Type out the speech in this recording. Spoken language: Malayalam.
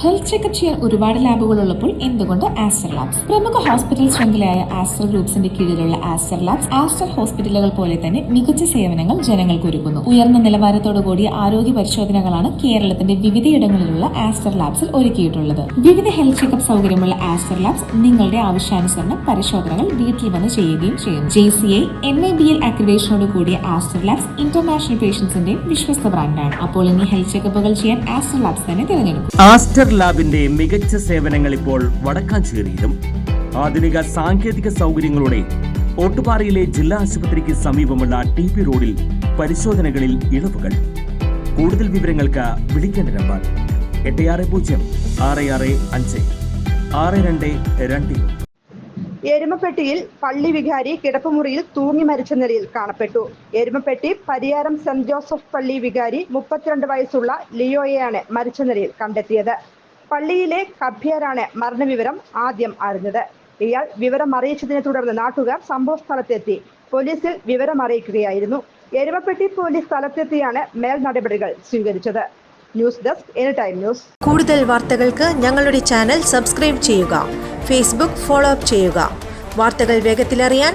ഹെൽത്ത് ചെക്കപ്പ് ചെയ്യാൻ ഒരുപാട് ലാബുകൾ ഉള്ളപ്പോൾ എന്തുകൊണ്ട് ആസ്റ്റർ ലാബ്സ് പ്രമുഖ ഹോസ്പിറ്റൽ ശൃംഖലയായ ആസ്റ്റർ ഗ്രൂപ്പ്സിന്റെ കീഴിലുള്ള ആസ്റ്റർ ലാബ്സ് ആസ്റ്റർ ഹോസ്പിറ്റലുകൾ പോലെ തന്നെ മികച്ച സേവനങ്ങൾ ജനങ്ങൾക്ക് ഒരുക്കുന്നു. ഉയർന്ന നിലവാരത്തോടു കൂടിയ ആരോഗ്യ പരിശോധനകളാണ് കേരളത്തിന്റെ വിവിധയിടങ്ങളിലുള്ള ആസ്റ്റർ ലാബ്സിൽ ഒരുക്കിയിട്ടുള്ളത്. വിവിധ ഹെൽത്ത് ചെക്കപ്പ് സൗകര്യമുള്ള ആസ്റ്റർ ലാബ്സ് നിങ്ങളുടെ ആവശ്യാനുസരണം പരിശോധനകൾ വീട്ടിൽ വന്ന് ചെയ്യുകയും ചെയ്യും J C I N I B L അക്രിഡേഷനോട് കൂടിയ ആസ്റ്റർ ലാബ്സ് ഇന്റർനാഷണൽ പേഷ്യൻസിന്റെ വിശ്വസ്ത ബ്രാൻഡാണ് അപ്പോൾ ഇനി ഹെൽത്ത് ചെക്കപ്പുകൾ ചെയ്യാൻ ആസ്റ്റർ ലാബ്സ് തന്നെ തിരഞ്ഞെടുക്കും. ആസ്റ്റർ ലാബിന്റെ മികച്ച സേവനങ്ങൾ ഇപ്പോൾ വടക്കാഞ്ചേരിയിലും. ആധുനിക സാങ്കേതിക സൗകര്യങ്ങളോടെ ഓട്ടുപാറയിലെ ജില്ലാ ആശുപത്രിക്ക് സമീപമുള്ള ടി പി റോഡിൽ പരിശോധനകളിൽ ഇളവുകൾ. കൂടുതൽ വിവരങ്ങൾക്ക് വിളിക്കേണ്ട നമ്പർ എട്ട് ആറ് പൂജ്യം ആറ് ആറ് അഞ്ച് ആറ് രണ്ട് രണ്ട് എരുമപ്പെട്ടിയിൽ പള്ളി വികാരി കിടപ്പുമുറിയിൽ തൂങ്ങി മരിച്ച നിലയിൽ കാണപ്പെട്ടു. എരുമപ്പെട്ടി പരിയാരം സെന്റ് ജോസഫ് പള്ളി വികാരി മുപ്പത്തിരണ്ട് വയസ്സുള്ള ലിയോയെയാണ് മരിച്ച നിലയിൽ കണ്ടെത്തിയത്. പള്ളിയിലെ കഭ്യരാണ് മരണവിവരം ആദ്യം അറിഞ്ഞത്. ഇയാൾ വിവരം അറിയിച്ചതിനെ തുടർന്ന് നാട്ടുകാർ സംഭവ സ്ഥലത്തെത്തി പോലീസിൽ വിവരം അറിയിക്കുകയായിരുന്നു. എരുമപ്പെട്ടി പോലീസ് സ്ഥലത്തെത്തിയാണ് മേൽ നടപടികൾ സ്വീകരിച്ചത്. News desk any time news. കൂടുതൽ വാർത്തകൾക്ക് ഞങ്ങളുടെ ചാനൽ സബ്സ്ക്രൈബ് ചെയ്യുക. ഫേസ്ബുക്ക് ഫോളോ അപ്പ് ചെയ്യുക. വാർത്തകൾ വേഗത്തിലറിയാൻ